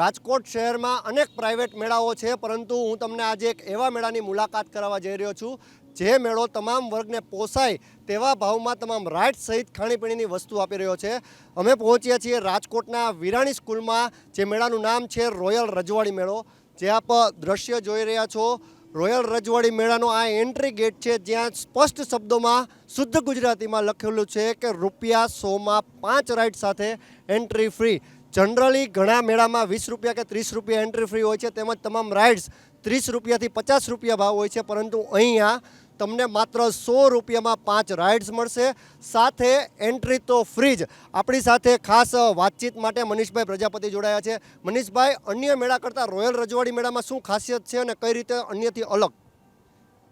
રાજકોટ શહેરમાં અનેક પ્રાઇવેટ મેળાઓ છે, પરંતુ હું તમને આજે એક એવા મેળાની મુલાકાત કરાવવા જઈ રહ્યો છું, જે મેળો તમામ વર્ગને પોસાય તેવા ભાવમાં તમામ રાઇટ સહિત ખાણીપીણીની વસ્તુ આપી રહ્યો છે. અમે પહોંચ્યા છીએ રાજકોટના વિરાણી સ્કૂલમાં, જે મેળાનું નામ છે રોયલ રજવાડી મેળો. જે આપ દ્રશ્ય જોઈ રહ્યા છો. રોયલ રજવાડી મેળાનો આ એન્ટ્રી ગેટ છે, જ્યાં સ્પષ્ટ શબ્દોમાં શુદ્ધ ગુજરાતીમાં લખેલું છે કે રૂપિયા સોમાં પાંચ રાઇડ સાથે એન્ટ્રી ફ્રી. જનરલી ઘણા મેળામાં વીસ રૂપિયા કે ત્રીસ રૂપિયા એન્ટ્રી ફ્રી હોય છે, તેમજ તમામ રાઇડ્સ ત્રીસ રૂપિયાથી પચાસ રૂપિયા ભાવ હોય છે, પરંતુ અહીંયા તમને માત્ર સો રૂપિયામાં પાંચ રાઇડ્સ મળશે. સાથે એન્ટ્રી તો ફ્રી જ. આપણી સાથે ખાસ વાતચીત માટે મનીષભાઈ પ્રજાપતિ જોડાયા છે. મનીષભાઈ, અન્ય મેળા કરતાં રોયલ રજવાડી મેળામાં શું ખાસિયત છે અને કઈ રીતે અન્યથી અલગ?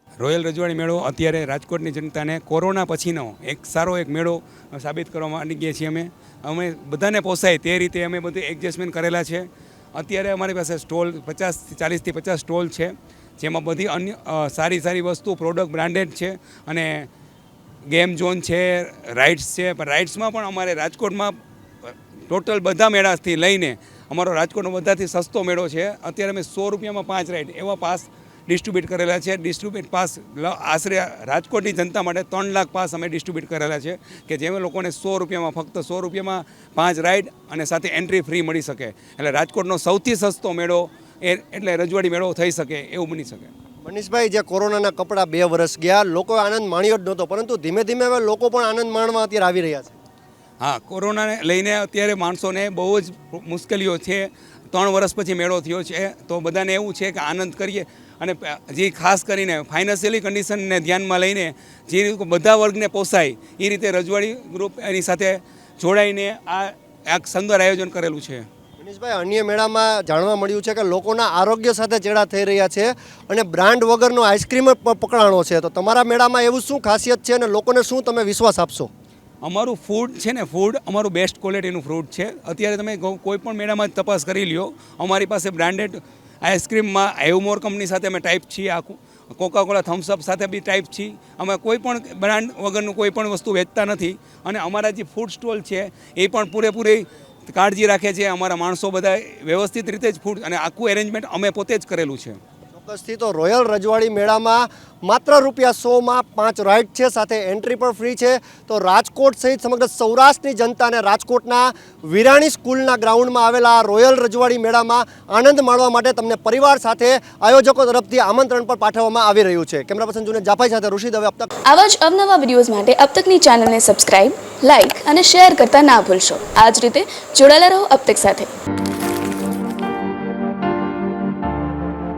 રોયલ રજવાડી મેળો અત્યારે રાજકોટની જનતાને કોરોના પછીનો એક સારો એક મેળો સાબિત કરવા માંડી ગયા છીએ અમે. અમે બધાને પોસાય તે રીતે અમે બધું એડજસ્ટમેન્ટ કરેલા છે. અત્યારે અમારી પાસે સ્ટોલ પચાસ ચાલીસથી પચાસ સ્ટોલ છે. જેમાં બધી અન્ય સારી સારી વસ્તુ પ્રોડક્ટ બ્રાન્ડેડ છે અને ગેમ ઝોન છે રાઇડ્સ છે. પણ રાઇડ્સમાં પણ અમારે રાજકોટમાં ટોટલ બધા મેળાથી લઈને અમારો રાજકોટનો બધાથી સસ્તો મેળો છે. અત્યારે અમે સો રૂપિયામાં પાંચ રાઇડ એવા પાસ ડિસ્ટ્રીબ્યુટ કરેલા છે. ડિસ્ટ્રીબ્યુટ પાસ આશરે રાજકોટની જનતા માટે ત્રણ લાખ પાસ અમે ડિસ્ટ્રીબ્યુટ કરેલા છે કે જેમાં લોકોને સો રૂપિયામાં, ફક્ત સો રૂપિયામાં પાંચ રાઇડ અને સાથે એન્ટ્રી ફ્રી મળી શકે. એટલે રાજકોટનો સૌથી સસ્તો મેળો એ એટલે રજવાડી મેળો થઈ શકે એવું બની શકે. મનીષભાઈ જે કોરોનાના કપડા બે વર્ષ ગયા લોકોએ આનંદ માણ્યો જ નહોતો પરંતુ ધીમે ધીમે હવે લોકો પણ આનંદ માણવા અત્યારે આવી રહ્યા છે. હા કોરોનાને લઈને અત્યારે માણસોને બહુ જ મુશ્કેલીઓ છે. ત્રણ વર્ષ પછી મેળો થયો છે તો બધાને એવું છે કે આનંદ કરીએ અને જે ખાસ કરીને ફાઇનાન્શિયલી કન્ડિશનને ધ્યાનમાં લઈને જે બધા વર્ગને પોસાય એ રીતે રજવાડી ગ્રુપ એની સાથે જોડાઈને આ એક સુંદર આયોજન કરેલું છે. મનીષભાઈ અન્ય મેળામાં જાણવા મળ્યું છે કે લોકોના આરોગ્ય સાથે ચેડા થઈ રહ્યા છે અને બ્રાન્ડ વગરનો આઈસ્ક્રીમ પકડાણો છે. તો તમારા મેળામાં એવું શું ખાસિયત છે અને લોકોને શું તમે વિશ્વાસ આપશો? અમારું ફૂડ છે ને ફૂડ અમારું બેસ્ટ ક્વોલિટીનું ફ્રૂટ છે. અત્યારે તમે કોઈ પણ મેળામાં તપાસ કરી લ્યો. અમારી પાસે બ્રાન્ડેડ આઈસ્ક્રીમમાં એવમોર કંપની સાથે અમે ટાઈપ છીએ. આખું કોકાકોલા થમ્સઅપ સાથે બી ટાઈપ છીએ. અમે કોઈ પણ બ્રાન્ડ વગરનું કોઈ પણ વસ્તુ વેચતા નથી. અને અમારા જે ફૂડ સ્ટોલ છે, એ પણ પૂરેપૂરી કાળજી રાખે છે, અમારા માણસો બધા વ્યવસ્થિત રીતે જ ફૂડ અને આખું એરેન્જમેન્ટ અમે પોતે જ કરેલું છે. તો રોયલ રજવાડી મેળામાં માત્ર રૂપિયા સોમાં પાંચ રાઇડ છે, સાથે એન્ટ્રી પણ ફ્રી છે. તો રાજકોટ સહિત સમગ્ર સૌરાષ્ટ્રની જનતાને રાજકોટના વિરાણી સ્કૂલના ગ્રાઉન્ડમાં આવેલા રોયલ રજવાડી મેળામાં આનંદ માણવા માટે તમને પરિવાર સાથે આયોજકો તરફથી આમંત્રણ પણ પાઠવવામાં આવી રહ્યું છે. કેમેરા પર્સન જુને જાફાઈ સાથે ઋષિ દવે અબ આવા જ અવનવા વિડીયોઝ માટે અબતકની ચેનલને સબસ્ક્રાઇબ, લાઇક અને શેર કરતા ના ભૂલશો. આ જ રીતે જોડાયેલા રહો અબ સાથે.